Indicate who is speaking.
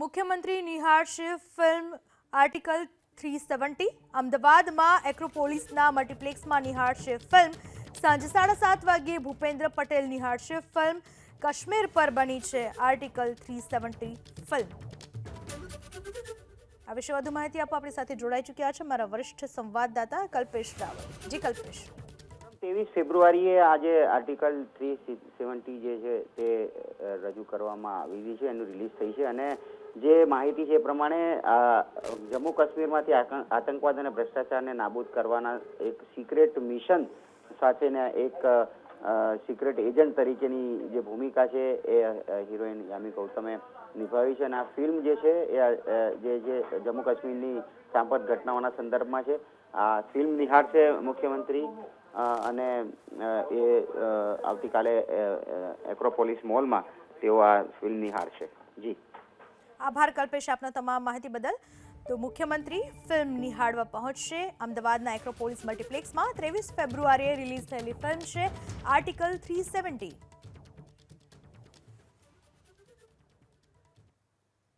Speaker 1: મુખ્યમંત્રી નિહાળશે film article three seventy. અમદાવાદમાં એક્રોપોલિસના મલ્ટીપ્લેક્સમાં નિહાળશે ફિલ્મ. સાંજે સાડા સાત વાગ્યે ભૂપેન્દ્ર પટેલ નિહાળશે ફિલ્મ. કાશ્મીર પર બની છે આર્ટિકલ થ્રી સેવન્ટી ફિલ્મ. આ વિશે વધુ માહિતી આપવા આપણી સાથે જોડાઈ ચૂક્યા છે મારા વરિષ્ઠ સંવાદદાતા કલ્પેશ રાવલ. જી, કલ્પેશ.
Speaker 2: ત્રેવીસ ફેબ્રુઆરીએ આજે આર્ટિકલ થ્રી સેવન્ટી જે છે તે રજૂ કરવામાં આવી છે, એનું રિલીઝ થઈ છે અને જે માહિતી છે એ પ્રમાણે જમ્મુ કાશ્મીરમાંથી આતં- આતંકવાદ અને ભ્રષ્ટાચારને નાબૂદ કરવાના એક સિક્રેટ મિશન સાથેના એક સિક્રેટ એજન્ટ તરીકેની જે ભૂમિકા છે એ હિરોઈન યામી ગૌતમે નિભાવી છે અને આ ફિલ્મ જે છે એ જે જે જમ્મુ કાશ્મીરની સાંપત ઘટનાઓના સંદર્ભમાં છે. આ ફિલ્મ નિહાળશે મુખ્યમંત્રી અને એ આવતીકાલે એક્રોપોલિસ મોલમાં તેઓ આ ફિલ્મ નિહાળશે. જી.
Speaker 1: આભાર કલ્પેશ આપના તમામ માહિતી બદલ. તો મુખ્યમંત્રી ફિલ્મ નિહાળવા પહોંચશે. અમદાવાદના એક્રોપોલિસ મલ્ટીપ્લેક્સમાં ત્રેવીસ ફેબ્રુઆરીએ રિલીઝ થયેલી ફિલ્મ છે આર્ટિકલ થ્રી સેવન્ટી.